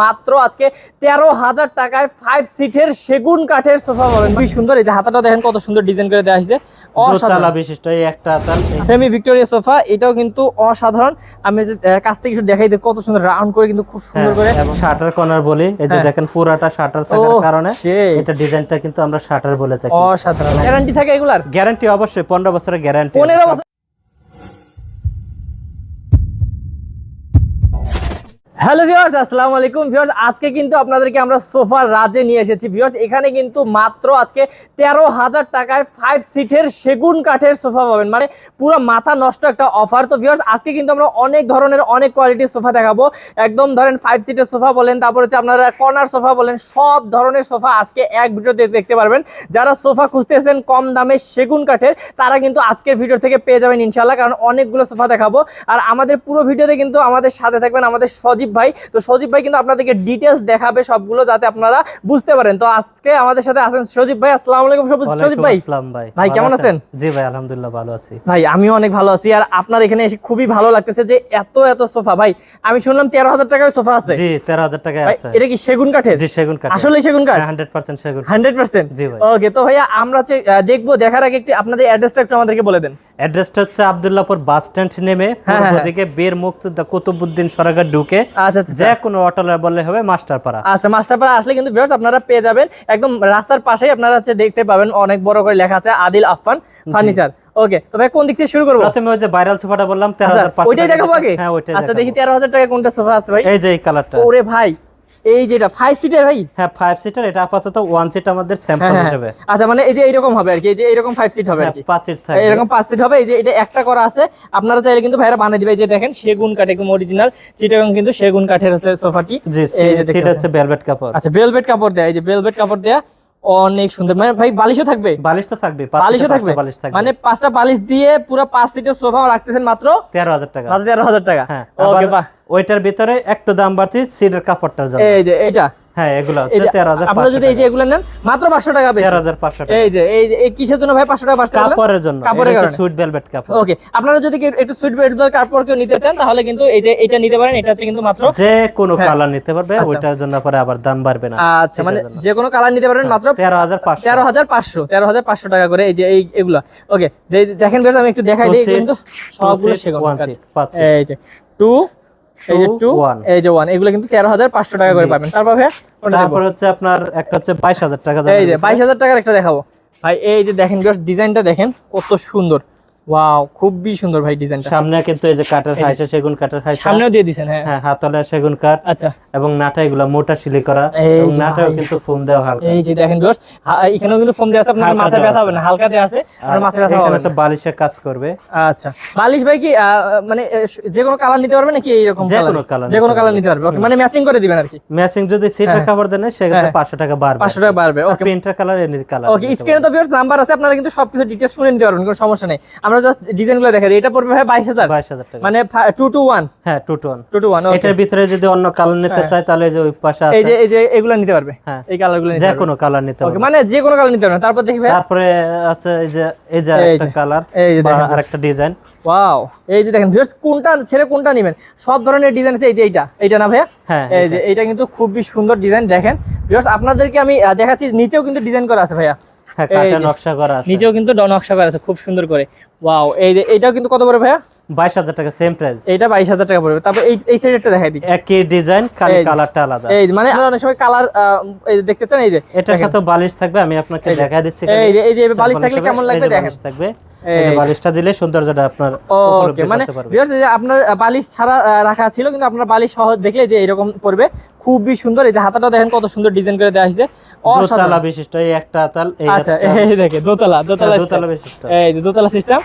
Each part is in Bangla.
মাত্র আজকে তেরো হাজার টাকায় ফাইভ সিটের সেগুন কাঠের সোফা পাবেন। খুবই সুন্দর এই যে হাতাটা দেখেন কত সুন্দর ডিজাইন করে দেওয়া হয়েছে। দোতলা বিশিষ্ট এই একটা সেমি ভিক্টোরিয়া সোফা এটাও কিন্তু অসাধারণ। আমি যে কাছ থেকে কিছু দেখাই দিই কত সুন্দর রাউন্ড করে কিন্তু খুব সুন্দর করে। শাটার কর্নার বলি এই যে হ্যাঁ। দেখেন পুরাটা শাটার থাকার কারণে। এটা ডিজাইনটা কিন্তু আমরা শাটার বলে থাকি। অসাধারণ। গ্যারান্টি থাকে এগুলার? গ্যারান্টি অবশ্যই পনেরো বছরের গ্যারান্টি পনেরো বছর হ্যালো ভিউয়ার্স আসসালামু আলাইকুম। ভিউয়ার্স আজকে কিন্তু আপনাদেরকে আমরা সোফার রাজে নিয়ে এসেছি। ভিউয়ার্স এখানে কিন্তু মাত্র আজকে তেরো হাজার টাকায় ফাইভ সিটের সেগুন কাঠের সোফা পাবেন। মানে পুরো মাথা নষ্ট একটা অফার তো ভিউয়ার্স আজকে কিন্তু আমরা অনেক ধরনের, অনেক কোয়ালিটির সোফা দেখাবো। একদম ধরেন ফাইভ সিটের সোফা বলেন, তারপর হচ্ছে আপনারা কর্নার সোফা বলেন, সব ধরনের সোফা আজকে এক ভিডিওতে দেখতে পারবেন। যারা সোফা খুঁজতেছেন কম দামে সেগুন কাঠের, তারা কিন্তু আজকের ভিডিও থেকে পেয়ে যাবেন ইনশাল্লাহ কারণ অনেকগুলো সোফা দেখাবো। আর আমাদের পুরো ভিডিওতে কিন্তু আমাদের সাথে থাকবেন আমাদের সজীব ভাই। তো সজীব ভাই কিন্তু আপনাদেরকে ডিটেলস দেখাবে সবগুলো যাতে আপনারা বুঝতে পারেন। তো আজকে আমাদের সাথে আছেন সজীব ভাই। আসসালামু আলাইকুম সজীব ভাই। আসসালাম ভাই। ভাই, কেমন আছেন? জি ভাই আলহামদুলিল্লাহ ভালো আছি। ভাই আমিও অনেক ভালো আছি। আর আপনার এখানে এসে খুবই ভালো লাগতেছে যে এত এত সোফা। ভাই আমি শুনলাম তেরো হাজার টাকায় সোফা আছে। জি তেরো হাজার টাকায় আছে। এটা কি সেগুন কাঠের? জি সেগুন কাঠ আসলে সেগুন কাঠ? হান্ড্রেড পার্সেন্ট সেগুন হান্ড্রেড পার্সেন্ট জি ভাই। ওকে তো ভাইয়া আমরা দেখব দেখার আগে একটু আপনাদের অ্যাড্রেসটা একটু আমাদেরকে বলে দেন। অ্যাড্রেসটা হচ্ছে আব্দুল্লাহপুর বাস স্ট্যান্ড নেমে হ্যাঁ, পূর্ব হ্যাঁ। দিকে বীর মুক্তিযোদ্ধা কুতুবুদ্দিন সরাগার ঢুকে যে কোনো অটোলে বললে হবে মাস্টারপাড়া। আচ্ছা মাস্টারপাড়া আসলে কিন্তু ভিউয়ার্স আপনারা পেয়ে যাবেন। একদম রাস্তার পাশেই আপনারা হচ্ছে দেখতে পাবেন অনেক বড় করে লেখা আছে আদিল আফফান ফার্নিচার। ওকে তো ভাই কোন দিক থেকে শুরু করব? প্রথমে ওই যে ভাইরাল সোফাটা বললাম তেরো আচ্ছা, হাজার পাঁচশো ওইটাই দেখাবো আগে? হ্যাঁ ওইটাই আচ্ছা দেখি তেরো হাজার টাকা কোনটা সোফা আছে ভাই। এই যে এই কালারটা ওরে ভাই এই যেটা ফাইভ সিটের ভাই? হ্যাঁ ফাইভ সিটার এটা আপাতত ওয়ান সিট আমাদের হ্যাঁ, স্যাম্পল হ্যাঁ, হিসেবে। আচ্ছা মানে এই যে এইরকম হবে আর কি এই যে এইরকম ফাইভ সিট হবে আর হ্যাঁ, কি পাঁচ সিট থাকবে। এরকম পাঁচ সিট হবে এই যে এটা একটা করা আছে। আপনারা চাইলে কিন্তু ভাইরা বানিয়ে দিবে এই যে দেখেন সেগুন কাঠ একদম অরিজিনাল চিটাগং কিন্তু সেগুন কাঠের আছে সোফাটি। জি সিট হচ্ছে ভেলভেট কাপড়। আচ্ছা ভেলভেট কাপড় দেয়া এই যে ভেলভেট কাপড় দেয়া অনেক সুন্দর। মানে ভাই বালিশও থাকবে? বালিশ তো থাকবে বালিশও থাকবে? বালিশ থাকবে। মানে পাঁচটা বালিশ দিয়ে পুরো পাঁচ সিটের সোফা রাখতেছেন মাত্র? তেরো হাজার টাকা। তেরো হাজার টাকা। হ্যাঁ ওকে বাহ। ওইটার ভিতরে একটু দাম বাড়তি সিটের কাপড়টার জন্য এই যে হ্যাঁ এগুলো আপনারা যদি এই যে এগুলো নেন মাত্র পাঁচশো টাকা বেশি। তেরো হাজার পাঁচশো টাকা। এই যে এই যে এই কিসের জন্য ভাই পাঁচশো টাকা বাড়ছে কাপড়ের জন্য। কাপড়ের। সুইট ভেলভেট কাপড়। ওকে আপনারা যদি একটু সুইট বেল্ট কাপড় কেউ নিতে চান তাহলে কিন্তু এই যে এটা নিতে পারেন এটা হচ্ছে কিন্তু মাত্র যে কোনো হ্যাঁ। কালার নিতে পারবে আচ্ছা। ওইটার জন্য পরে আবার দাম বাড়বে না। আচ্ছা মানে যে কোনো কালার নিতে পারবেন মাত্র তেরো হাজার পাঁচশো। তেরো হাজার পাঁচশো তেরো হাজার পাঁচশো টাকা করে এই যে এই এগুলা। ওকে দেখেন বেশ আমি একটু দেখাই দিই কিন্তু সবগুলো সেগুন। এই যে এই যে টু one। এই যে ওয়ান এগুলো কিন্তু তেরো হাজার পাঁচশো টাকা করে পাবেন। তারপর তারপর হচ্ছে আপনার একটা হচ্ছে বাইশ হাজার টাকা এই যে বাইশ হাজার টাকার একটা দেখাবো। ভাই এই যে দেখেন ডিজাইনটা দেখেন কত সুন্দর। ওয়াও খুবই সুন্দর ভাই ডিজাইনটা। সামনে কিন্তু এই যে কাঠের হাইসা সেগুন কাঠের হাইসা সামনেও দিয়ে দিছেন হ্যাঁ। হ্যাঁ হাতলে সেগুন কাঠ আচ্ছা। এবং নাটা এগুলা মোটা সিলি করা এবং নাটাও কিন্তু ফোম দেওয়া হালকা। এই যে দেখেন দোষ এখানেও কিন্তু ফোম দিয়ে আছে আপনার মাথা ব্যথা হবে না হালকা দিয়ে আছে আর মাথা ব্যথা হবে না। বালিশের কাজ করবে। আচ্ছা বালিশ ভাই কি মানে যে কোনো কালার নিতে পারবে নাকি এইরকম যে কোনো colour যে কোনো কালার নিতে পারবে Okay, মানে ম্যাচিং করে দিবেন আর কি। ম্যাচিং যদি সিটের হ্যাঁ। কাপড় দেন সেক্ষেত্রে হ্যাঁ। পাঁচশো টাকা বাড়বে। পাঁচশো টাকা বাড়বে okay colour any colour okay স্ক্রিনে তো ভিউয়ার্স নাম্বার আছে আপনারা কিন্তু সবকিছু ডিটেইলস শুনে নিতে পারবেন কোনো সমস্যা নেই। আমরা জাস্ট ডিজাইনগুলো দেখা দিই। এটা পড়বে ভাই বাইশ হাজার। বাইশ হাজার টাকা। মানে টু টু ওয়ান হ্যাঁ two two one two two one এটার ভিতরে যদি অন্য কালার নিতে হ্যাঁ। চায় তাহলে এই যে ওই পাশে এই যে এই যে এগুলো নিতে পারবে। হ্যাঁ। এই কালারগুলো নিতে যে কোনো কালার নিতে পারবে। মানে যে কোনো কালার নিতে পারবেন তারপর দেখি ভাই। তারপরে আছে এই যে এই যে একটা কালার এই যে দেখেন। আর ডিজাইন ওয়াও এই যে দেখেন কোনটা ছেড়ে কোনটা নেবেন? সব ধরনের ডিজাইন আছে। এই যে এইটা। এইটা না ভাইয়া? হ্যাঁ এই যে এইটা কিন্তু খুবই সুন্দর ডিজাইন দেখেন। আপনাদেরকে আমি দেখাচ্ছি নিচেও কিন্তু ডিজাইন করা আছে ভাইয়া। নকশা করা আছে। নিচেও কিন্তু নকশা করা আছে খুব সুন্দর করে। ওয়াও এই যে এটাও কিন্তু কত পড়বে ভাইয়া? বাইশ হাজার টাকা সেম প্রাইস এইটা বাইশ হাজার টাকা পড়বে। তারপর এই এই সাইডেরটা দেখাই দিই। একই ডিজাইন। কালারটা আলাদা। এই মানে অনেক সময় কালার এই যে দেখতে চান? এই যে এটার সাথে বালিশ থাকবে আমি আপনাকে এই দেখা দিচ্ছি এই যে এই যে বালিশ থাকলে কেমন লাগবে? দেখেন। থাকবে। বালিশটা দিলে সৌন্দর্যটা আপনার ওকে মানে আপনার বালিশ ছাড়া রাখা ছিল কিন্তু আপনার বালিশ সহ দেখলে যে এরকম পড়বে খুবই সুন্দর। এই যে হাতাটা দেখেন কত সুন্দর ডিজাইন করে দেওয়া হয়েছে। দোতলা বিশিষ্ট এই একটা তাল আচ্ছা এই দেখে দোতলা দোতলা হ্যাঁ, দোতলা বিশিষ্ট। এই যে দোতলা সিস্টেম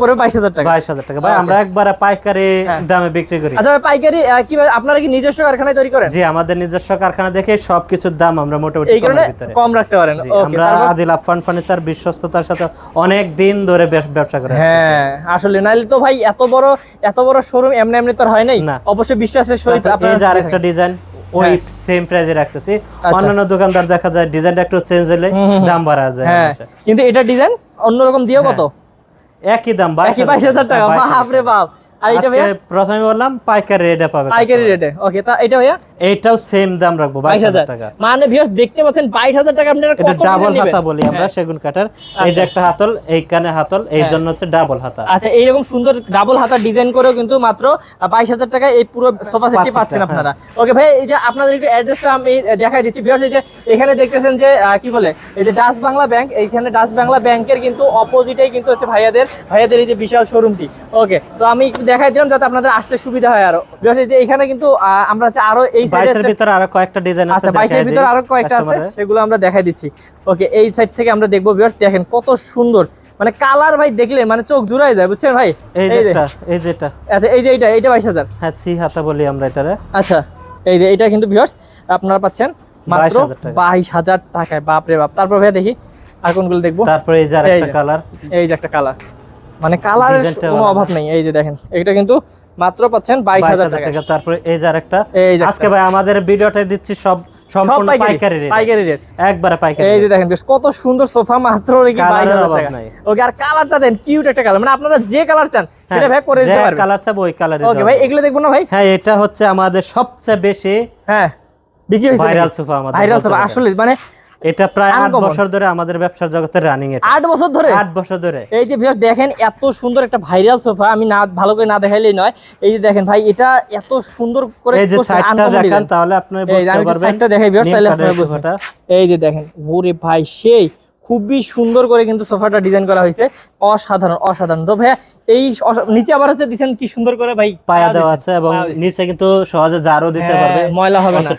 পড়বে বাইশ হাজার টাকা। বাইশ হাজার টাকা। ভাই আমরা একবারে পাইকারি হ্যাঁ। দামে বিক্রি করি। আচ্ছা পাইকারি কি আপনারা কি নিজস্ব কারখানায় তৈরি করেন? জি আমাদের নিজস্ব কারখানা দেখে সবকিছুর দাম আমরা মোটামুটি এই কারণে কম রাখতে পারেন। আমরা আদিল আফান ফার্নিচার বিশ্বস্ততার সাথে অনেক দিন ধরে ব্যবসা করে হ্যাঁ আসলে নাইলে তো ভাই এত বড় এত বড় শোরুম এমনি এমনি তো হয় নাই। না। অবশ্যই বিশ্বাসের সহিত আপনি আপনারা যে আরেকটা ডিজাইন ওই হ্যাঁ। সেম প্রাইজে রাখতেছি। আচ্ছা। অন্যান্য দোকানদার দেখা যায় ডিজাইনটা একটু চেঞ্জ হলে। দাম বাড়া যায় হ্যাঁ। কিন্তু এটা ডিজাইন অন্যরকম দিয়ে কত? একই দাম বাইশ হাজার টাকা। হ্যাঁ, 22,000 বাপরে বাপ। আর এটা আজকে ভাইয়া? প্রথমে বললাম পাইকারি রেটে পাবে পাইকারি রেটে ওকে তা এটা ভাইয়া? এইটাও সেম দাম রাখব বাইশ বাইশ হাজার। হাজার টাকা। মানে ভিউয়ার্স দেখতে পাচ্ছেন বাইশ হাজার টাকা আপনারা কত ডাবল হাতা বলি আমরা। সেগুন কাঠের এই যে একটা হাতল এইখানে হাতল এই। জন্য হচ্ছে ডাবল হাতা। আচ্ছা এইরকম সুন্দর ডাবল হাতা ডিজাইন করেও কিন্তু মাত্র বাইশ হাজার টাকা এই পুরো সোফা সেটটি পাচ্ছেন, পাচ্ছেন। আপনারা। ওকে ভাই এই যে আপনাদের একটু অ্যাড্রেসটা আমি দেখাই দিচ্ছি। ভিউয়ার্স এই যে এখানে দেখতেছেন যে কি বলে? এই যে বাংলা ব্যাংক এইখানে বাংলা ব্যাংকের কিন্তু অপোজিটেই কিন্তু হচ্ছে ভাইয়াদের ভাইয়াদের এই যে বিশাল শোরুমটি ওকে তো আমি দেখাই দিলাম যাতে আপনাদের আসতে সুবিধা হয় আরও। যে এখানে কিন্তু আমরা হচ্ছে আরও এই বাইশের সাইডে ভিতরে আরও কয়েকটা ডিজাইন আছে আচ্ছা বাইশের ভিতরে আরও কয়েকটা আছে সেগুলো আমরা দেখাই দিচ্ছি। ওকে এই সাইড থেকে আমরা দেখব ভিউয়ার্স দেখেন কত সুন্দর। মানে কালার ভাই দেখলে মানে চোখ জুড়াই যায় বুঝছেন ভাই? এই যেটা এই যেটা আচ্ছা এই যে এইটা এইটা বাইশ হাজার। হ্যাঁ সি হাতা বলি আমরা এটারে। আচ্ছা এই যে এটা কিন্তু ভিউয়ার্স আপনারা পাচ্ছেন মাত্র 22,000 বাইশ হাজার টাকায় বাপ রে বাপ। তারপর ভাইয়া দেখি আর কোনগুলো দেখব? তারপরে এই যে আরেকটা কালার এই যে একটা কালার মানে কালারের কোনো অভাব নেই। এই যে দেখেন এটা কিন্তু মাত্র পাচ্ছেন বাইশ বাইশ হাজার হাজার টাকা। টাকা। তারপরে এই যে আরেকটা। আজকে ভাই আমাদের ভিডিওটা দিচ্ছি সব সম্পূর্ণ পাইকারি রেট পাইকারি রেট একবারে পাইকারি এই যে দেখেন কত সুন্দর সোফা মাত্র এর হাজার অভাব টাকা। নাই। ওকে আর কালারটা দেন কিউট একটা কালার মানে আপনারা যে কালার চান সেটা হ্যাঁ, ভাই করে দিতে পারবেন। কালার চাবো ওই কালারে ওকে ভাই এগুলো দেখব না ভাই? হ্যাঁ এটা হচ্ছে আমাদের সবচেয়ে বেশি হ্যাঁ বিক্রি হয়েছে ভাইরাল সোফা আমাদের ভাইরাল সোফা আসলে মানে এটা প্রায় আট বছর ধরে আমাদের ব্যবসার জগতে রানিং এটা। আট বছর ধরে? আট বছর ধরে। এই যে ভিউয়ার্স দেখেন এত সুন্দর একটা ভাইরাল সোফা আমি না ভালো করে না দেখাইলেই নয়। এই যে দেখেন ভাই এটা এত সুন্দর করে এই যে সাইডটা দেখেন তাহলে আপনি এই বুঝতে পারবেন সাইডটা দেখাই ভিউয়ার্স তাহলে এই যে দেখেন ওরে ভাই সেই খুবই সুন্দর করে কিন্তু সোফাটা ডিজাইন করা হয়েছে। অসাধারণ অসাধারণ। তো ভাইয়া এই নিচে আবার হচ্ছে দিচ্ছেন কি সুন্দর করে ভাই পায়া দেওয়া আছে এবং নিচে কিন্তু সহজে জারও দিতে হ্যাঁ, পারবে। ময়লা হবে না।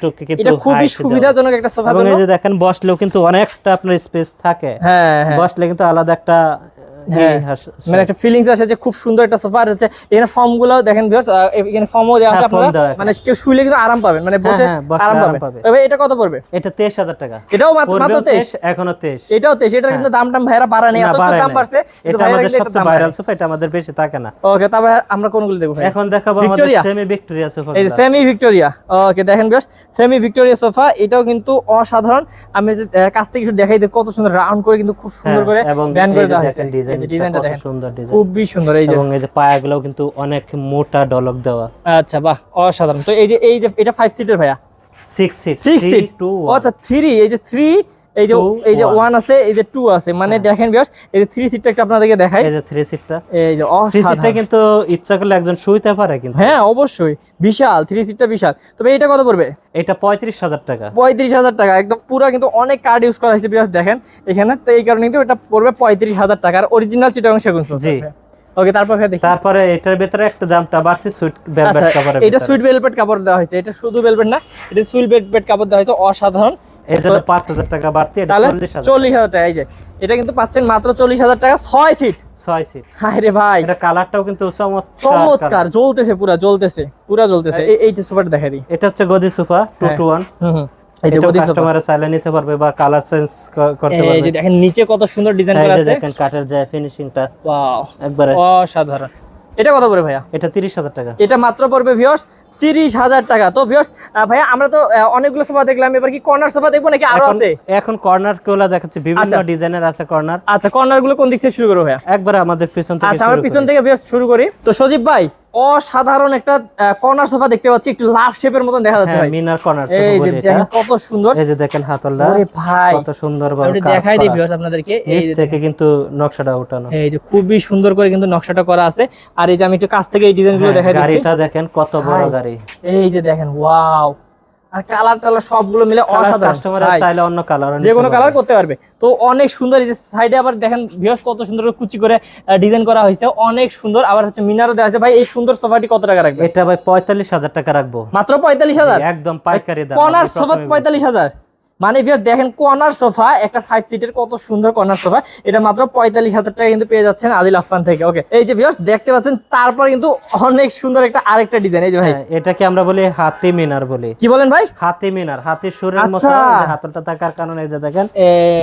এটা খুবই সুবিধাজনক একটা সোফা এবং এই যে দেখেন বসলেও কিন্তু অনেকটা আপনার স্পেস থাকে। হ্যাঁ হ্যাঁ। বসলে কিন্তু আলাদা একটা হ্যাঁ, হাস- মানে একটা ফিলিংস আসে যে খুব সুন্দর একটা সোফা আর হচ্ছে এখানে ফর্মগুলো দেখেন ভিউয়ার্স এখানে ফর্মও দেওয়া আছে হ্যাঁ, আপনারা মানে কেউ শুইলে কিন্তু আরাম পাবেন মানে বসে হ্যাঁ, আরাম পাবেন। পাবে। এটা কত পড়বে? এটা তেইশ হাজার টাকা। এটাও মাত্র মাত্র তেইশ? 23, এখনও তেইশ। এটাও তেইশ এটার কিন্তু দাম টাম ভাইরা বাড়া নেই এত দাম বাড়ছে এটা আমাদের সবচেয়ে ভাইরাল সোফা এটা আমাদের বেশি থাকে না। ওকে তবে আমরা কোনগুলো দেখব ভাই এখন দেখাবো আমাদের? সেমি ভিক্টোরিয়া সোফা এই সেমি ভিক্টোরিয়া ওকে দেখেন সেমি ভিক্টোরিয়া সোফা এটাও কিন্তু অসাধারণ। আমি কাছ থেকে কিছু দেখাই দিই কত সুন্দর রাউন্ড করে কিন্তু খুব সুন্দর করে করে দেওয়া হয়েছে। দেখেন ডিজাইন ডিজাইনটা দেখেন। সুন্দর ডিজাইন খুবই সুন্দর এই যে এবং এই যে কিন্তু অনেক মোটা ডলক দেওয়া। আচ্ছা বাহ অসাধারণ। তো এই যে এই যে এটা ফাইভ সিটের ভাইয়া? Six seat six seat two আচ্ছা থ্রি এই যে থ্রি এই যে এই যে ওয়ান আছে এই যে টু আছে। মানে হ্যাঁ। দেখেন বিয়াস এই যে থ্রি সিটটা একটু আপনাদেরকে দেখাই। এই যে থ্রি সিটটা এই যে থ্রি সিটটা কিন্তু ইচ্ছা করলে একজন শুইতে পারে কিন্তু। হ্যাঁ অবশ্যই। বিশাল থ্রি সিটটা বিশাল। তবে এটা কত পড়বে? এটা পঁয়ত্রিশ হাজার টাকা। পঁয়ত্রিশ হাজার টাকা। একদম পুরো কিন্তু অনেক কার্ড ইউজ করা হয়েছে বিয়াস দেখেন। এখানে তো এই কারণে কিন্তু এটা পড়বে পঁয়ত্রিশ হাজার টাকার অরিজিনাল চিটাগং সেগুন জি। ওকে তারপর ভাই দেখি। তারপরে এটার ভিতরে একটা দামটা বাড়তি সুইট ভেলভেট কভারের এটা সুইট ভেলভেট কাপড় দেওয়া হয়েছে। এটা শুধু ভেলভেট না এটা সুইট ভেলভেট কাপড় দেওয়া হয়েছে। অসাধারণ। এর জন্য পাঁচ হাজার টাকা বাড়তি এটা তাহলে চল্লিশ হাজার চল্লিশ হাজার টাকা। এই যে এটা কিন্তু পাচ্ছেন মাত্র চল্লিশ হাজার টাকা ছয় সিট ছয় সিট হায় রে ভাই। এটা কালারটাও কিন্তু চমৎকার চমৎকার জ্বলতেছে পুরা জ্বলতেছে পুরা জ্বলতেছে। এই- এই যে সোফাটা দেখা দিই। এটা হচ্ছে গদি সোফা টু। টু ওয়ান হুম হুম। এই যে এটা গদি সোফা কাস্টমার চাইলে নিতে পারবে বা কালার চেঞ্জ করতে এই যে দেখেন নিচে কত সুন্দর ডিজাইন করা আছে। দেখেন কাঠের যে ফিনিশিংটা ওয়াও। একবারে। অসাধারণ। এটা কত পড়বে ভাইয়া? এটা তিরিশ হাজার টাকা। এটা মাত্র পড়বে ভিউয়ার্স তিরিশ হাজার টাকা। তো ভিউয়ার্স ভাইয়া আমরা তো অনেকগুলো সোফা দেখলাম এবার কি কর্নার সোফা দেখব নাকি আরও আছে? এখন কর্নার কোলা দেখাচ্ছে বিভিন্ন আচ্ছা। ডিজাইনের আছে কর্নার আচ্ছা কর্নারগুলো কোন দিক থেকে শুরু করব ভাইয়া? একবার আমাদের পিছন থেকে আচ্ছা আমরা পিছন থেকে বেশ শুরু করি। তো সজীব ভাই অসাধারণ একটা কর্নার সোফা দেখতে পাচ্ছি একটু লাভ শেপের মতন দেখা যাচ্ছে হ্যাঁ, ভাই। মিনার কর্নার এই যে দেখেন কত সুন্দর। এই যে দেখেন হাতলটা আরে ভাই কত সুন্দর ভাবে দেখাই দিই ভিউয়ার্স আপনাদেরকে। এই যে থেকে কিন্তু নকশাটা ওঠানো। এই যে খুবই সুন্দর করে কিন্তু নকশাটা করা আছে। আর এই যে আমি একটু কাছ থেকে এই ডিজাইনগুলো হ্যাঁ, দেখাই দিচ্ছি। গাড়িটা দেখেন কত বড় গাড়ি। এই যে দেখেন ওয়াও আর কালার টালার সবগুলো মিলে অসাধারণ। কাস্টমার চাইলে অন্য কালার যে কোনো কালার করতে পারবে। তো অনেক সুন্দর এই যে সাইডে আবার দেখেন ভিউয়ার্স কত সুন্দর করে কুচি করে ডিজাইন করা হয়েছে। অনেক সুন্দর। আবার হচ্ছে মিনারও দেওয়া আছে। ভাই এই সুন্দর সোফাটি কত টাকা রাখবে? এটা ভাই পঁয়তাল্লিশ হাজার টাকা রাখব। মাত্র পঁয়তাল্লিশ হাজার? একদম পাইকারি দাম। কর্নার সোফা পঁয়তাল্লিশ হাজার? মানে ভিউয়ার দেখেন কর্নার সোফা একটা ফাইভ সিটের কত সুন্দর কর্নার সোফা। এটা মাত্র পঁয়তাল্লিশ হাজার টাকা কিন্তু পেয়ে যাচ্ছেন আদিল আফসান থেকে। ওকে এই যে ভিউয়ার্স দেখতে পাচ্ছেন তারপর কিন্তু অনেক সুন্দর একটা আরেকটা ডিজাইন এই যে ভাই। হ্যাঁ, এটাকে আমরা বলি হাতি মিনার বলি। কি বলেন ভাই? হাতি মিনার হাতির সুরের মতো আচ্ছা। এই হাতলটা থাকার কারণে এই যে দেখেন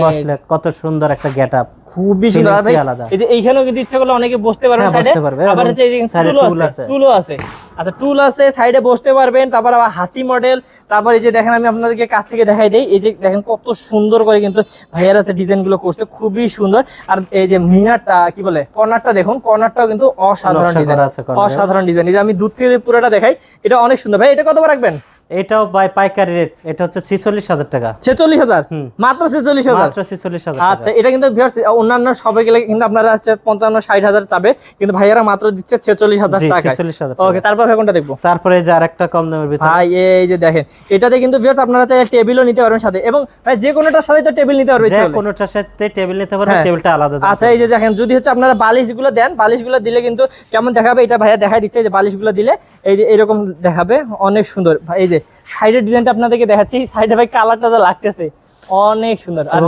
বসলে কত সুন্দর একটা গেট আপ খুবই সুন্দর। ভাই আলাদা। এই যে এইখানেও কিন্তু ইচ্ছা করলে অনেকে বসতে হ্যাঁ, সাইডে পারবে। আবার হচ্ছে এই যে টুলও আছে। টুলও আছে। আচ্ছা টুল আছে সাইডে বসতে পারবেন তারপর আবার হাতি মডেল তারপর এই যে দেখেন আমি আপনাদেরকে কাছ থেকে দেখাই দিই এই যে দেখেন কত সুন্দর করে কিন্তু ভাইয়ার আছে ডিজাইনগুলো করছে খুবই সুন্দর। আর এই যে মিনারটা কি বলে কর্নারটা দেখুন কর্নারটাও কিন্তু অসাধারণ ডিজাইন আছে অসাধারণ ডিজাইন এই যে আমি দূর থেকে পুরোটা দেখাই এটা অনেক সুন্দর। ভাই এটা কতবার রাখবেন? এটাও বাই পাইকারি রেট এটা হচ্ছে ছিচল্লিশ হাজার টাকা। ছেচল্লিশ হাজার? হুম। মাত্র ছেচল্লিশ হাজার? মাত্র ছিচল্লিশ হাজার আচ্ছা এটা কিন্তু viewers, অন্যান্য সবে গেলে কিন্তু আপনারা হচ্ছে পঞ্চান্ন ষাট হাজার চাবে কিন্তু ভাইয়ারা মাত্র দিচ্ছে ছেচল্লিশ হাজার জি টাকা ছিচল্লিশ হাজার ওকে তারপর কোনটা দেখব। তারপরে যে আরেকটা কম দামের ভিতরে। ভাই এই যে দেখেন এটাতে কিন্তু ভিউয়ার্স আপনারা চাইলে টেবিলও নিতে পারবেন সাথে এবং ভাই যে কোনোটার সাথে তো টেবিল নিতে পারবে যে কোনোটার সাথে টেবিল নিতে পারবে হ্যাঁ। টেবিলটা আলাদা আচ্ছা এই যে দেখেন যদি হচ্ছে আপনারা বালিশগুলো দেন বালিশগুলো দিলে কিন্তু কেমন দেখাবে এটা ভাইয়া দেখাই দিচ্ছে এই যে বালিশগুলো দিলে এই যে এরকম দেখাবে অনেক সুন্দর। ভাই, এই যে সাইডের ডিজাইনটা আপনাদেরকে দেখাচ্ছি। সাইডে ভাই কালারটা যা লাগতেছে অনেক সুন্দর। আর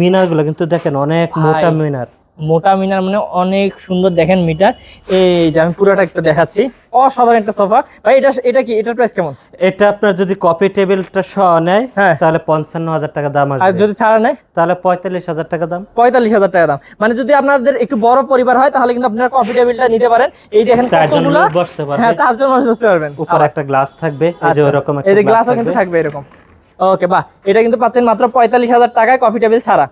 মিনার। গুলো কিন্তু দেখেন অনেক মোটা মিনার। মোটা মিনার মানে অনেক সুন্দর দেখেন মিটার। এই যে আমি পুরোটা একটু দেখাচ্ছি। অসাধারণ একটা সোফা ভাই এটা এটা কি? এটার প্রাইস কেমন? এটা আপনার যদি কপি টেবিলটা সহ নেয় হ্যাঁ। তাহলে পঞ্চান্ন হাজার টাকা দাম আর যদি ছাড়া নেয়? তাহলে পঁয়তাল্লিশ হাজার টাকা দাম। পঁয়তাল্লিশ হাজার টাকা দাম। মানে যদি আপনাদের একটু বড় পরিবার হয় তাহলে কিন্তু আপনারা কফি টেবিলটা নিতে পারেন। এই দেখেন চারজন বসতে পারবে। হ্যাঁ চারজন মানুষ বসতে পারবেন। উপর একটা গ্লাস থাকবে। এই যে আচ্ছা, ওরকম এই যে গ্লাসও কিন্তু থাকবে। এরকম। ওকে বাহ। এটা কিন্তু পাচ্ছেন মাত্র পঁয়তাল্লিশ হাজার টাকায় কফি টেবিল ছাড়া।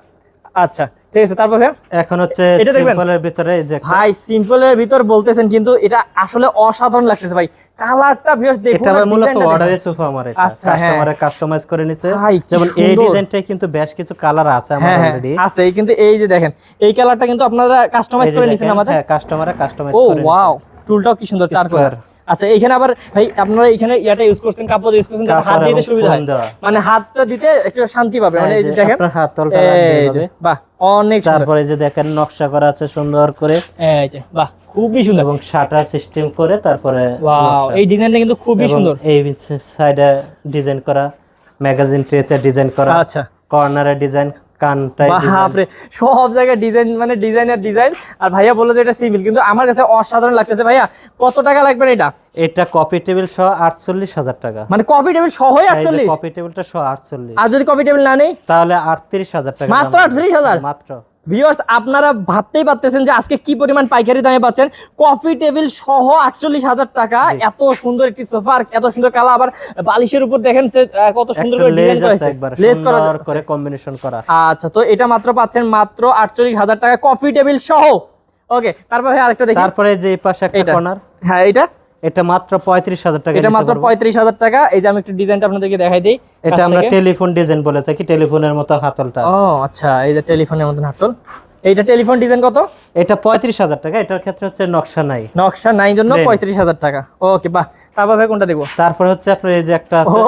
আচ্ছা। ঠিক আছে তারপর এখন হচ্ছে সিম্পলের ভিতরে যে ভাই সিম্পলের ভিতর বলতেছেন কিন্তু এটা আসলে অসাধারণ লাগতেছে ভাই। কালারটা ভিউয়ার্স দেখুন এটা মূলত। অর্ডারের সোফা আমার এটা। আচ্ছা, হ্যাঁ। কাস্টমারে কাস্টমাইজ করে নিছে। যেমন এই। ডিজাইনটাই কিন্তু বেশ কিছু কালার আছে আমার হ্যাঁ হ্যাঁ। অলরেডি আছে এই কিন্তু এই যে দেখেন এই কালারটা কিন্তু আপনারা কাস্টমাইজ করে নিছেন আমাদের। হ্যাঁ কাস্টমারে কাস্টমাইজ ও ওয়াও টুলটাও কি সুন্দর চার। আচ্ছা এইখানে আবার ভাই আপনারা এখানে ইয়াটা ইউজ করছেন কাপড় ইউজ করছেন যাতে হাত দিতে সুবিধা হয়। মানে হাতটা দিতে একটু শান্তি পাবে মানে এই যে দেখেন আপনার হাত তলটা বাহ অনেক তারপরে যে দেখেন নকশা করা আছে সুন্দর করে। এই যে বাহ খুবই সুন্দর। এবং শাটার সিস্টেম করে তারপরে ওয়াও এই ডিজাইনটা কিন্তু খুবই সুন্দর। এই সাইডে ডিজাইন করা ম্যাগাজিন ট্রেতে ডিজাইন করা আচ্ছা। কর্নারে ডিজাইন কানটাই বাপরে সব জায়গায় ডিজাইন মানে ডিজাইনের ডিজাইন আর ভাইয়া বলল যে এটা সিভিল কিন্তু আমার কাছে অসাধারণ লাগতেছে ভাইয়া। কত টাকা লাগবে এটা? এটা কপি টেবিল সহ আটচল্লিশ হাজার টাকা। মানে কপি টেবিল সহই আটচল্লিশ? কপি টেবিলটা সহ আটচল্লিশ। আর যদি কপি টেবিল না নেই? তাহলে আটত্রিশ হাজার টাকা মাত্র আটত্রিশ হাজার? 38,000? মাত্র। ভিউয়ার্স আপনারা ভাবতেই পারতেছেন যে আজকে কি পরিমাণ পাইকারি দামে পাচ্ছেন? কফি টেবিল সহ আটচল্লিশ হাজার টাকা। এত সুন্দর একটি সোফা আর এত সুন্দর কালা আবার বালিশের উপর দেখেন যে, কত সুন্দর ডিজাইন করে কম্বিনেশন করা। আচ্ছা তো এটা মাত্র পাচ্ছেন মাত্র আটচল্লিশ হাজার টাকা। কফি টেবিল সহ। ওকে তারপরে আরেকটা দেখি। তারপরে যে পাশে একটা কর্নার হ্যাঁ এটা। এটা মাত্র পঁয়ত্রিশ হাজার টাকা এটা মাত্র পঁয়ত্রিশ হাজার টাকা। এই যে আমি একটু ডিজাইনটা আপনাদেরকে দেখাই দিই এটা আমরা টেলিফোন ডিজাইন বলে থাকি টেলিফোনের মতো হাতলটা। ও আচ্ছা এই যে টেলিফোনের মতন হাতল। এইটা টেলিফোন ডিজাইন কত? এটা পঁয়ত্রিশ হাজার টাকা এটার ক্ষেত্রে হচ্ছে নকশা নাই। নকশা নাই জন্য পঁয়ত্রিশ হাজার টাকা। ওকে বাহ তারপর ভাই কোনটা দেখব তারপরে হচ্ছে আপনার এই যে একটা আছে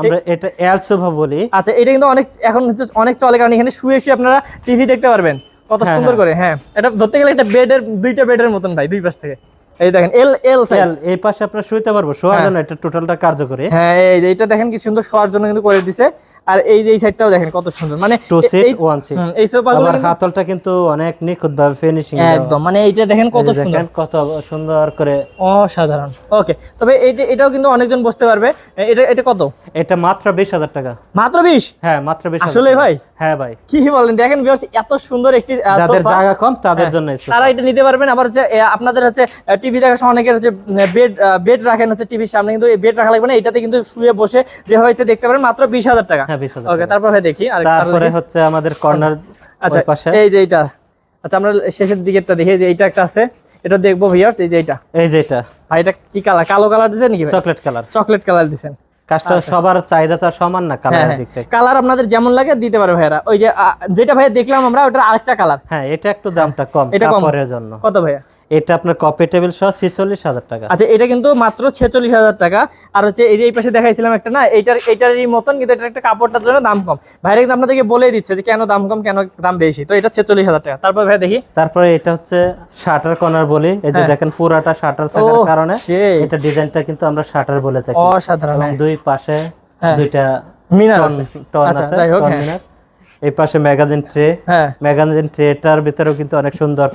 আমরা এটা এল সোফা বলি। আচ্ছা এটা কিন্তু অনেক এখন হচ্ছে অনেক চলে কারণ এখানে শুয়ে শুয়ে আপনারা টিভি দেখতে পারবেন। কত হ্যাঁ, সুন্দর হ্যাঁ। করে হ্যাঁ। এটা ধরতে গেলে একটা বেডের দুইটা বেডের মতন ভাই দুই পাশ থেকে। এই দেখেন এল এল সাইজ এই পাশে আপনারা শুইতে পারব শোয়ার জন্য এটা টোটালটা কার্যকরী। হ্যাঁ এই এটা দেখেন কি সুন্দর শোয়ার জন্য কিন্তু করে দিছে। আর এই যে এই সাইডটাও দেখেন কত সুন্দর। মানে টু সিট ওয়ান সিট এই সোফাগুলো হাতলটা কিন্তু অনেক নিখুঁতভাবে ফিনিশিং একদম মানে এইটা দেখেন কত সুন্দর। কত সুন্দর করে। অসাধারণ। ওকে তবে এইটা এটাও কিন্তু অনেকজন বসতে পারবে। এটা এটা কত? এটা মাত্র বিশ হাজার টাকা। মাত্র বিশ? হ্যাঁ মাত্র বিশ আসলে ভাই? হ্যাঁ ভাই। কি বলেন দেখেন viewers, এত সুন্দর একটি যাদের জায়গা কম তাদের হ্যাঁ, জন্য তারা এটা নিতে পারবেন। আবার হচ্ছে আপনাদের হচ্ছে টিভি দেখার সময় অনেকের হচ্ছে বেড বেড রাখেন হচ্ছে টিভির সামনে। কিন্তু এই বেড রাখা লাগবে না এটাতে কিন্তু শুয়ে বসে যেভাবে ইচ্ছে দেখতে পারেন মাত্র বিশ হাজার টাকা। হ্যাঁ বিশ হাজার ওকে তারপর ভাই দেখি আর তারপরে হচ্ছে আমাদের কর্নার আচ্ছা এই যে এইটা। আচ্ছা আমরা শেষের দিকেরটা দেখি যে এইটা একটা আছে এটা দেখব ভিউয়ার্স এই যে এইটা। এই যে এটা ভাই এটা কি কালার কালো কালার দিছেন নাকি চকলেট কালার চকলেট কালার দিছেন। কাজটা সবার চাহিদা তো আর সমান না হ্যাঁ কালারের দিক থেকে। কালার আপনাদের যেমন লাগে দিতে পারে ভাইয়ারা। ওই যে যেটা ভাইয়া দেখলাম আমরা ওটার আরেকটা কালার হ্যাঁ এটা একটু দামটা কম এটা। কাপড়ের জন্য। কত ভাইয়া? এটা আপনার কপি টেবিল সহ ছিচল্লিশ হাজার টাকা। আচ্ছা এটা কিন্তু মাত্র ছেচল্লিশ হাজার টাকা। আর হচ্ছে এই যে এই পাশে দেখাইছিলাম একটা না এইটার এইটারই মতন কিন্তু এটা একটা কাপড়টার জন্য দাম কম। ভাইরা কিন্তু আপনাদেরকে বলেই দিচ্ছে যে কেন দাম কম কেন দাম বেশি। তো এটা ছেচল্লিশ হাজার টাকা। তারপর ভাই দেখি। তারপরে এটা হচ্ছে শাটার কর্নার বলি। এই যে হ্যাঁ। দেখেন পুরাটা শাটার থাকার কারণে। এটা ডিজাইনটা কিন্তু আমরা শাটার বলে থাকি। অসাধারণ। দুই পাশে হ্যাঁ। দুইটা মিনার আছে। টন আচ্ছা, আছে এই পাশে ম্যাগাজিন ট্রে হ্যাঁ। ম্যাগাজিন ট্রেটার ভিতরেও কিন্তু অনেক সুন্দর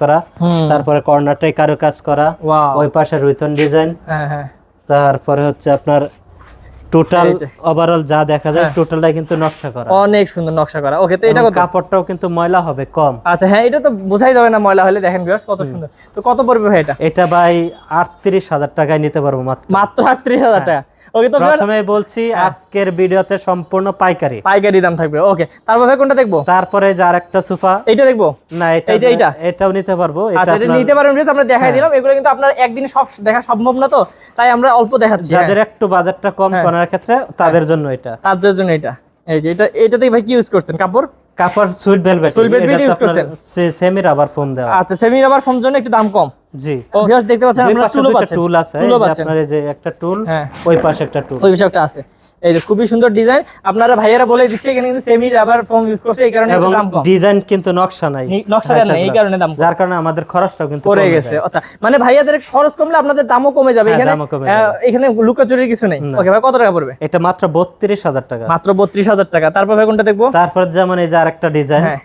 করা। হুম। তারপরে কর্নারটাই কারুকাজ করা। ওই পাশে রুইতন ডিজাইন হ্যাঁ হ্যাঁ। তারপরে হচ্ছে আপনার টোটাল ওভারঅল যা। দেখা যায় হ্যাঁ। টোটালটাই কিন্তু নকশা করা। অনেক সুন্দর নকশা করা। ওকে তো এটা কাপড়টাও কিন্তু ময়লা হবে কম। আচ্ছা হ্যাঁ এটা তো বোঝাই যাবে না ময়লা হলে দেখেন ভিউয়ার্স কত সুন্দর। তো কত পড়বে ভাই এটা? এটা ভাই আটত্রিশ হাজার টাকায় নিতে পারব মাত্র। মাত্র আটত্রিশ হাজার টাকা। ওকে তো প্রথমে বলছি হ্যাঁ। আজকের ভিডিওতে সম্পূর্ণ পাইকারি। পাইকারি দাম থাকবে ওকে তারপর ভাই কোনটা দেখব? তারপরে যার একটা সোফা। এইটা দেখব? না এটা এই যে এইটা? এটাও নিতে পারব এটা আচ্ছা নিতে আমরা দেখাই হ্যাঁ। দিলাম। এগুলো কিন্তু আপনার একদিন সব দেখা সম্ভব না তো তাই আমরা অল্প দেখাচ্ছি যাদের একটু বাজেটটা কম হ্যাঁ। করার ক্ষেত্রে তাদের জন্য এটা। হ্যাঁ, তার জন্য এটা। এই যে এটা এটাতে ভাই কি ইউজ করছেন? কাপড়? কাপড় sweet velvet sweet velvet use করছেন? সেমি রাবার ফোম দেওয়া। আচ্ছা সেমি রাবার ফোম জন্য একটু দাম কম। জি। ও ভিউয়ার্স দেখতে পাচ্ছেন আমরা টুল পাচ্ছেন। টুল আছে আপনার যে একটা টুল হ্যাঁ। ওই পাশে একটা টুল ওই পাশে একটা আছে। এই যে খুবই সুন্দর ডিজাইন আপনারা ভাইয়েরা বলে দিচ্ছে এখানে কিন্তু সেমি রাবার ফোম ইউজ করছে এই কারণে দাম কম। ডিজাইন কিন্তু নকশা নাই। নকশা নাই এই কারণে দাম কম। যার কারণে আমাদের খরচটাও কিন্তু পড়ে গেছে। আচ্ছা মানে ভাইয়াদের খরচ কমলে আপনাদের দামও কমে যাবে। হ্যাঁ, এখানে এখানে লুকাচুরির কিছু নেই। ওকে ভাই কত টাকা পড়বে? এটা মাত্র বত্রিশ হাজার টাকা। মাত্র বত্রিশ হাজার টাকা। তারপর ভাই কোনটা দেখব? তারপর যেমন এই যে আরেকটা ডিজাইন হ্যাঁ।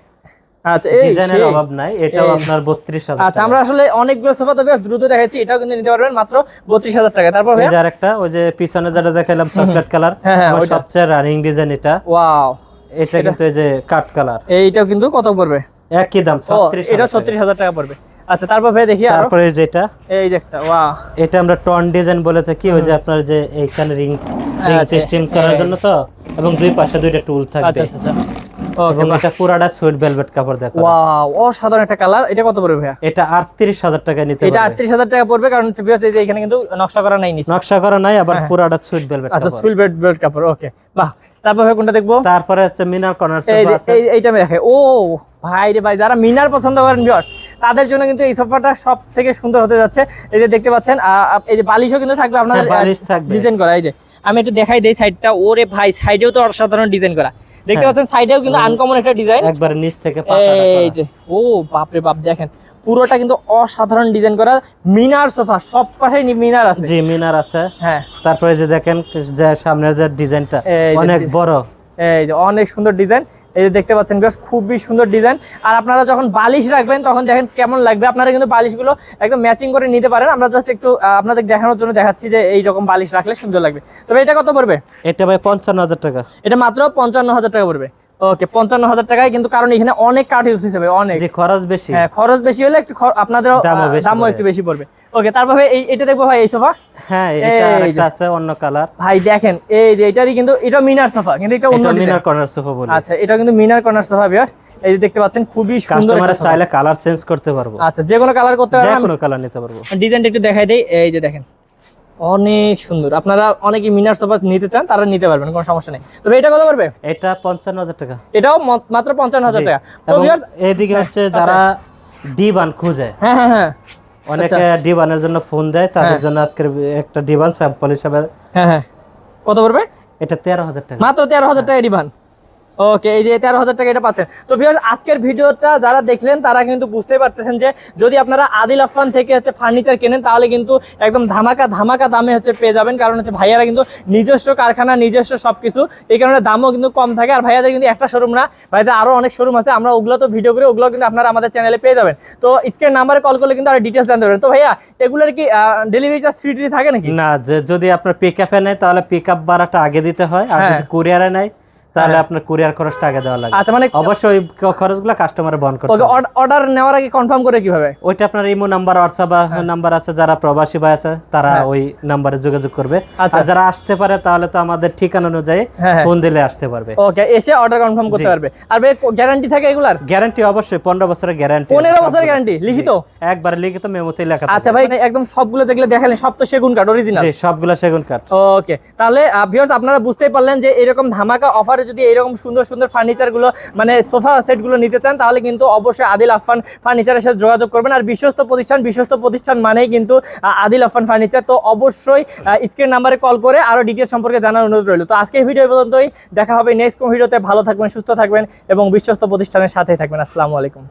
আচ্ছা এই ডিজাইনের অভাব নাই এটাও আপনার বত্রিশ হাজার আচ্ছা আমরা আসলে অনেকগুলো সোফা তো বেশ দ্রুত দেখাচ্ছি এটাও কিন্তু নিতে পারবেন মাত্র বত্রিশ হাজার টাকা। তারপর এই ভাইয়া যে ওই যে পিছনে যেটা দেখালাম চকলেট কালার হ্যাঁ, হ্যাঁ, ওইটা। সবচেয়ে রানিং ডিজাইন এটা। ওয়াও এটা কিন্তু এই যে কাট কালার এইটাও কিন্তু কত পড়বে? একই দাম ও ছত্রিশ এটা ছত্রিশ হাজার টাকা পড়বে। আচ্ছা তারপর ভাই দেখি তারপরে যেটা এই যে একটা ওয়াও এটা আমরা টন ডিজাইন বলে থাকি ওই যে আপনার যে এইখানে রিং রিং সিস্টেম করার জন্য তো এবং দুই পাশে দুইটা টুল আচ্ছা থাকবে। আচ্ছা আচ্ছা। এটা পুরাটা সুইট ভেলভেট কাপড় দেখো। ওয়াও অসাধারণ একটা কালার। এটা কত পড়বে ভাইয়া? এটা আটত্রিশ হাজার টাকায় নিতে এটা পারবে। আটত্রিশ হাজার টাকা পড়বে কারণ হচ্ছে বিকজ এই যে এখানে কিন্তু নকশা করা নাই নিচে। নকশা করা নাই আবার হ্যাঁ। পুরাটা সুইট ভেলভেট আচ্ছা বেড কাপড় ওকে বাহ তারপর কোনটা দেখব? তারপরে হচ্ছে মিনার কর্নার এইটা আমি দেখে ও ভাই রে ভাই যারা মিনার পছন্দ করেন তাদের জন্য কিন্তু এই সোফাটা সব থেকে সুন্দর হতে যাচ্ছে। এই যে দেখতে পাচ্ছেন এই যে বালিশও কিন্তু থাকবে আপনাদের হ্যাঁ, বালিশ থাকবে। ডিজাইন করা। এই যে আমি একটু দেখাই দেই সাইডটা ওরে ভাই সাইডেও তো অসাধারণ ডিজাইন করা। দেখতে হ্যাঁ। পাচ্ছেন সাইডেও কিন্তু আনকমন একটা ডিজাইন একবার নিচ থেকে এই যে ও বাপরে বাপ দেখেন পুরোটা কিন্তু অসাধারণ ডিজাইন করা। মিনার সোফা সব পাশে মিনার আছে। জি মিনার আছে। হ্যাঁ। তারপরে যে দেখেন যে সামনের যে ডিজাইনটা অনেক বড়। এই যে অনেক সুন্দর ডিজাইন এই যে দেখতে পাচ্ছেন বেশ খুবই সুন্দর ডিজাইন। আর আপনারা যখন বালিশ রাখবেন তখন দেখেন কেমন লাগবে। আপনারা কিন্তু বালিশগুলো একদম ম্যাচিং করে নিতে পারেন। আমরা জাস্ট একটু আপনাদের দেখানোর জন্য দেখাচ্ছি যে এই রকম বালিশ রাখলে সুন্দর লাগবে। তবে এটা কত পড়বে? এটা ভাই পঞ্চান্ন হাজার টাকা। এটা মাত্র পঞ্চান্ন হাজার টাকা পড়বে। ওকে পঞ্চান্ন হাজার টাকায় কিন্তু কারণ এখানে অনেক কাঠ ইউজ হিসেবে অনেক। যে খরচ বেশি। হ্যাঁ খরচ বেশি হলে একটু আপনাদের দামও একটু বেশি পড়বে। ওকে তারপর এই এটা দেখব ভাই এই সোফা হ্যাঁ এটা আরেকটা আছে অন্য কালার ভাই দেখেন এই যে এটারই কিন্তু এটা মিনার সোফা কিন্তু এটা অন্য মিনার কর্নার সোফা বলি। আচ্ছা এটা কিন্তু মিনার কর্নার সোফা বিয়ার এই যে দেখতে পাচ্ছেন খুবই সুন্দর কাস্টমার চাইলে কালার চেঞ্জ করতে পারব। আচ্ছা যে কোনো কালার করতে যে কোনো কালার নিতে পারব। ডিজাইনটা একটু দেখাই দেই। এই যে দেখেন অনেক সুন্দর। আপনারা অনেকে মিনার সোফা নিতে চান তারা নিতে পারবেন কোনো সমস্যা নেই। তবে এটা কত পড়বে? এটা পঞ্চান্ন হাজার টাকা। এটাও মাত্র পঞ্চান্ন হাজার টাকা। এইদিকে হচ্ছে যারা ডিবান খুঁজে হ্যাঁ হ্যাঁ হ্যাঁ। অনেকে ডিভানের জন্য ফোন দেয় তাদের হ্যাঁ। জন্য আজকের একটা ডিভান স্যাম্পল হিসাবে হ্যাঁ হ্যাঁ। কত পড়বে? এটা তেরো হাজার টাকা। মাত্র তেরো হাজার টাকা ডিভান ওকে এই যে তেরো হাজার টাকা এটা পাচ্ছেন। তো ভিউয়ার্স আজকের ভিডিওটা যারা দেখলেন তারা কিন্তু বুঝতেই পারতেছেন যে যদি আপনারা আদিল আফান থেকে হচ্ছে ফার্নিচার কেনেন তাহলে কিন্তু একদম ধামাকা ধামাকা দামে হচ্ছে পেয়ে যাবেন। কারণ হচ্ছে ভাইয়ারা কিন্তু নিজস্ব কারখানা নিজস্ব সবকিছু। এই কারণে দামও কিন্তু কম থাকে। আর ভাইয়াদের কিন্তু একটা শোরুম না। ভাইদের আরও অনেক শোরুম আছে। আমরা ওগুলো তো ভিডিও করে ওগুলো কিন্তু আপনারা আমাদের চ্যানেলে পেয়ে যাবেন। তো স্ক্রিন নাম্বারে কল করলে কিন্তু আর ডিটেলস জানতে পারবেন। তো ভাইয়া এগুলোর কি ডেলিভারি চার্জ ফ্রি থাকে নাকি? না যদি আপনার পিক আপে নেয় তাহলে পিক আপ ভাড়াটা আগে দিতে হয়। আর হ্যাঁ। যদি কুরিয়ারে নেয় তাহলে হ্যাঁ। আপনার কুরিয়ার খরচটা আগে দেওয়া লাগে আচ্ছা মানে অবশ্যই খরচগুলো কাস্টমারে বহন করতে হবে। অর্ডার নেওয়ার আগে কনফার্ম করে কীভাবে? ওইটা আপনার ইমো নাম্বার হোয়াটসঅ্যাপ নাম্বার আছে যারা প্রবাসী ভাই আছে তারা হ্যাঁ। ওই নাম্বারে যোগাযোগ করবে। আচ্ছা। আর যারা আসতে পারে তাহলে তো আমাদের ঠিকানা অনুযায়ী হ্যাঁ, হ্যাঁ। ফোন দিলে আসতে পারবে। ওকে এসে অর্ডার কনফার্ম করতে পারবে। আর গ্যারান্টি থাকে এগুলার? গ্যারান্টি অবশ্যই পনেরো বছরের গ্যারান্টি পনেরো বছরের গ্যারান্টি লিখিত? একবার লিখিত মেমোতে লেখা আচ্ছা ভাই একদম সবগুলো যেগুলো দেখালেন সব তো সেগুন কাঠ অরিজিনাল জি সবগুলা সেগুন কাঠ ওকে তাহলে ভিউয়ার্স আপনারা বুঝতেই পারলেন যে এরকম ধামাকা অফারে যদি এইরকম সুন্দর সুন্দর ফার্নিচারগুলো মানে সোফা সেটগুলো নিতে চান, তাহলে কিন্তু অবশ্যই আদিল আফান ফার্নিচারের সাথে যোগাযোগ করবেন। আর বিশ্বস্ত প্রতিষ্ঠান বিশ্বস্ত প্রতিষ্ঠান মানেই কিন্তু আদিল আফান ফার্নিচার তো অবশ্যই স্ক্রিন নাম্বারে কল করে আরও ডিটেলস সম্পর্কে জানার অনুরোধ রইল। তো আজকে ভিডিও পর্যন্তই। দেখা হবে নেক্সট ভিডিওতে ভালো থাকবেন, সুস্থ থাকবেন এবং বিশ্বস্ত প্রতিষ্ঠানের সাথেই থাকবেন। আসসালামু আলাইকুম।